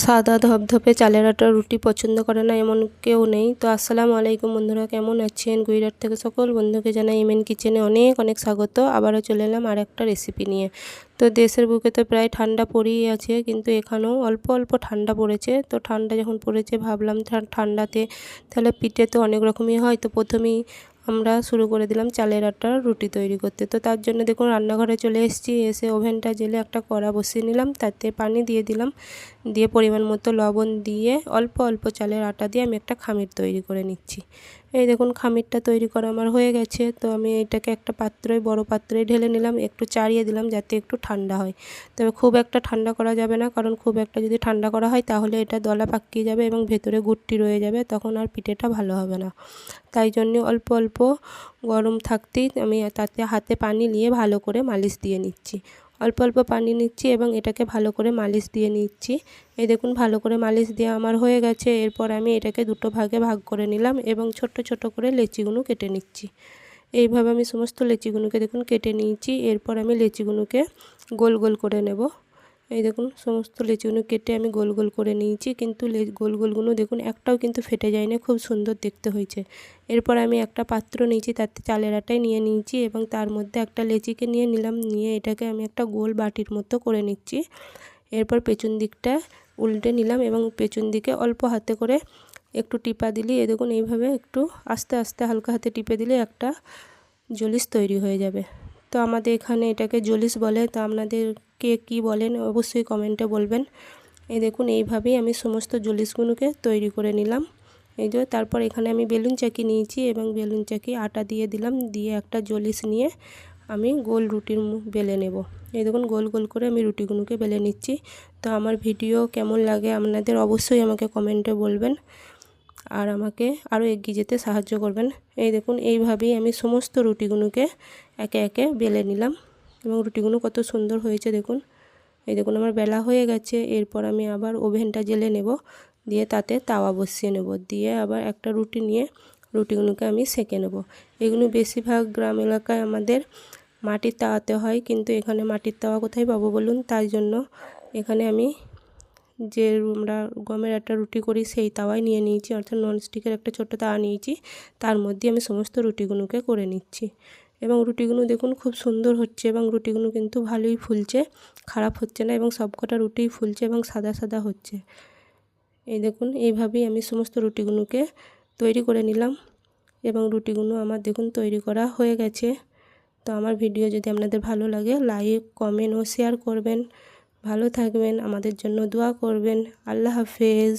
সাদা ধপধপে চালের আটার রুটি পছন্দ করে না এমন কেউ নেই। তো আসসালামু আলাইকুম বন্ধুরা, কেমন আছেন? গুইরাট থেকে সকল বন্ধুকে জানাই ইমেন কিচেনে অনেক অনেক স্বাগত। আবারও চলে এলাম আর একটা রেসিপি নিয়ে। তো দেশের বুকে তো প্রায় ঠান্ডা পড়েই আছে, কিন্তু এখানেও অল্প অল্প ঠান্ডা পড়েছে। তো ঠান্ডা যখন পড়েছে, ভাবলাম ঠান্ডাতে তাহলে পিঠে তো অনেক রকমই হয়। তো প্রথমেই আমরা শুরু করে দিলাম চালের আটার রুটি তৈরি করতে। তো তার জন্য দেখুন রান্নাঘরে চলে এসেছি, এসে ওভেনটা জেলে একটা কড়া বসিয়ে নিলাম, তাতে পানি দিয়ে দিলাম। দিয়ে পরিমাণ মতো লবণ দিয়ে অল্প অল্প চালের আটা দিয়ে আমি একটা খামির তৈরি করে নিচ্ছি। এই দেখুন খামিরটা তৈরি করা আমার হয়ে গেছে, তো আমি এটাকে একটা পাত্রে, বড় পাত্রে ঢেলে নিলাম, একটু চাড়িয়ে দিলাম যাতে একটু ঠান্ডা হয়। তবে খুব একটা ঠান্ডা করা যাবে না, কারণ খুব একটা যদি ঠান্ডা করা হয় তাহলে এটা দলা পাকিয়ে যাবে এবং ভেতরে গুটটি রয়ে যাবে, তখন আর পিঠেটা ভালো হবে না। তাই জন্য অল্প অল্প গরম থাকতেই আমি তাতে হাতে পানি নিয়ে ভালো করে মালিশ দিয়ে নিচ্ছি। অল্প অল্প পানি নিচ্ছি এবং এটাকে ভালো করে মালিশ দিয়ে নিচ্ছি। এই দেখুন, ভালো করে মালিশ দিয়ে আমার হয়ে গেছে। এরপর আমি এটাকে দুটো ভাগে ভাগ করে নিলাম এবং ছোট ছোট করে লেচিগুলো কেটে নিচ্ছি। এইভাবে আমি সমস্ত লেচিগুলোকে দেখুন, কেটে নিয়েছি। এরপর আমি লেচিগুলোকে গোল গোল করে নেব। এই দেখুন, সমস্ত লেচিগুলো কেটে আমি গোল গোল করে নিয়েছি, কিন্তু গোল গোলগুলো দেখুন, একটাও কিন্তু ফেটে যায়নি, খুব সুন্দর দেখতে হয়েছে। এরপর আমি একটা পাত্র নিয়েছি তাতে চালের আটাই নিয়ে নিয়েছি এবং তার মধ্যে একটা লেচিকে নিয়ে নিলাম, নিয়ে এটাকে আমি একটা গোল বাটির মতো করে নিচ্ছি। এরপর পেছন দিকটা উল্টে নিলাম এবং পেছন দিকে অল্প হাতে করে একটু টিপা দিলে, এ দেখুন, এইভাবে একটু আস্তে আস্তে হালকা হাতে টিপে দিলে একটা জলিস তৈরি হয়ে যাবে। তো আমাদের এখানে এটাকে জলিস বলে, তো আপনাদের কে কী বলেন অবশ্যই কমেন্টে বলবেন। এই দেখুন, এইভাবেই আমি সমস্ত জলিসগুলোকে তৈরি করে নিলাম। এই যে, তারপর এখানে আমি বেলুন চাকি নিয়েছি এবং বেলুন চাকি আটা দিয়ে দিলাম, দিয়ে একটা জলিস নিয়ে আমি গোল রুটির বেলে নেব। এই দেখুন, গোল গোল করে আমি রুটিগুলোকে বেলে নিচ্ছি। তো আমার ভিডিও কেমন লাগে আপনাদের অবশ্যই আমাকে কমেন্টে বলবেন আর আমাকে আরও এগিয়ে যেতে সাহায্য করবেন। এই দেখুন, এইভাবেই আমি সমস্ত রুটিগুলোকে একে একে বেলে নিলাম। এবং রুটিগুলো কত সুন্দর হয়েছে দেখুন। এই দেখুন আমার বেলা হয়ে গেছে, এরপর আমি আবার ওভেনটা জেলে নেব, দিয়ে তাতে তাওয়া বসিয়ে নেব, দিয়ে আবার একটা রুটি নিয়ে রুটিগুলোকে আমি সেঁকে নেব। এগুলো বেশিরভাগ গ্রাম এলাকায় আমাদের মাটির তাওয়াতে হয়, কিন্তু এখানে মাটির তাওয়া কোথায় পাবো বলুন? তাই জন্য এখানে আমি যে আমরা গমের একটা রুটি করি সেই তাওয়াই নিয়ে নিয়েছি, অর্থাৎ ননস্টিকের একটা ছোট্ট তাওয়া নিয়েছি, তার মধ্যে আমি সমস্ত রুটিগুলোকে করে নিচ্ছি। এবং রুটিগুলো দেখুন খুব সুন্দর হচ্ছে এবং রুটিগুলো কিন্তু ভালোই ফুলছে, খারাপ হচ্ছে না এবং সবকটা রুটিই ফুলছে এবং সাদা সাদা হচ্ছে। এই দেখুন, এইভাবেই আমি সমস্ত রুটিগুলোকে তৈরি করে নিলাম এবং রুটিগুলো আমার দেখুন তৈরি করা হয়ে গেছে। তো আমার ভিডিও যদি আপনাদের ভালো লাগে, লাইক, কমেন্ট ও শেয়ার করবেন। ভালো থাকবেন, আমাদের জন্য দোয়া করবেন। আল্লাহ হাফেজ।